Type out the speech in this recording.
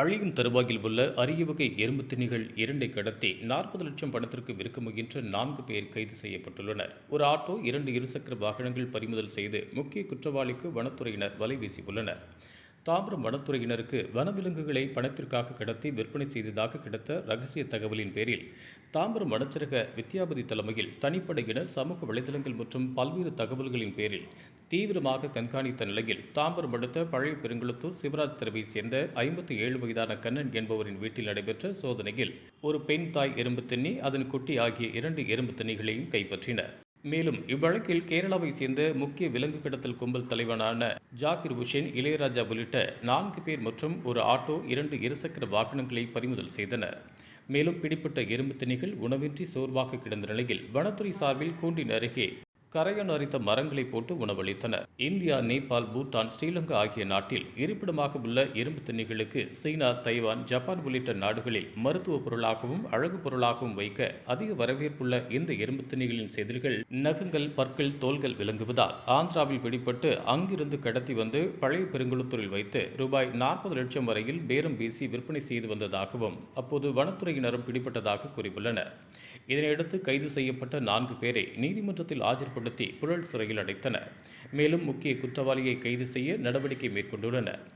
அழியும் தருவாயில் உள்ள அரிய வகை எறும்பு திணிகள் இரண்டை கடத்தி நாற்பது லட்சம் பணத்திற்கு விற்க முயன்ற நான்கு பேர் கைது செய்யப்பட்டுள்ளனர். ஒரு ஆட்டோ இரண்டு இருசக்கர வாகனங்கள் பறிமுதல் செய்து முக்கிய குற்றவாளிக்கு வனத்துறையினர் வலை வீசியுள்ளனர் தாம்பரம் வனத்துறையினருக்கு வனவிலங்குகளை பணத்திற்காக கடத்தி விற்பனை செய்ததாக கிடைத்த ரகசிய தகவலின் பேரில் தாம்பரம் வனச்சரக வித்யாபதி தலைமையில் தனிப்படையினர் சமூக வலைதளங்கள் மற்றும் பல்வேறு தகவல்களின் பேரில் தீவிரமாக கண்காணித்த நிலையில் தாம்பரம் அடுத்த பழைய பெருங்குளத்தூர் சிவராஜ் தெருவை சேர்ந்த ஐம்பத்தி ஏழு வயதான கண்ணன் என்பவரின் வீட்டில் நடைபெற்ற சோதனையில் ஒரு பெண் தாய் எறும்பு தின்னி அதன் குட்டி ஆகிய இரண்டு எறும்பு தின்னிகளையும் கைப்பற்றினர். மேலும் இவ்வழக்கில் கேரளாவை சேர்ந்த முக்கிய விலங்கு கடத்தல் கும்பல் தலைவனான ஜாகிர் உஷேன் இளையராஜா உள்ளிட்ட நான்கு பேர் மற்றும் ஒரு ஆட்டோ இரண்டு இருசக்கர வாகனங்களை பறிமுதல் செய்தனர். மேலும் பிடிப்பட்ட எறும்பு திணிகள் உணவின்றி சோர்வாக கிடந்த நிலையில் வனத்துறை சார்பில் கூண்டின் அருகே கரையன் அரித்த மரங்களை போட்டு உணவளித்தனர். இந்தியா நேபாள் பூட்டான் ஸ்ரீலங்கா ஆகிய நாட்டில் இருப்பிடமாக உள்ள இரும்பு திண்ணிகளுக்கு சீனா தைவான் ஜப்பான் உள்ளிட்ட நாடுகளில் மருத்துவ பொருளாகவும் அழகு பொருளாகவும் வைக்க அதிக வரவேற்புள்ள இந்த இரும்பு திண்ணிகளின் செதில்கள் நகங்கள் பற்கள் தோள்கள் விளங்குவதால் ஆந்திராவில் பிடிப்பட்டு அங்கிருந்து கடத்தி வந்து பழைய பெருங்குளத்தூரில் வைத்து ரூபாய் நாற்பது லட்சம் வரையில் பேரம் வீசி விற்பனை செய்து வந்ததாகவும் அப்போது வனத்துறையினரும் பிடிபட்டதாக கூறியுள்ளனர். இதனையடுத்து கைது செய்யப்பட்ட நான்கு பேரை நீதிமன்றத்தில் ஆஜர்படுத்தி புழல் சிறையில் அடைத்தனர். மேலும் முக்கிய குற்றவாளியை கைது செய்ய நடவடிக்கை மேற்கொண்டுள்ளனர்.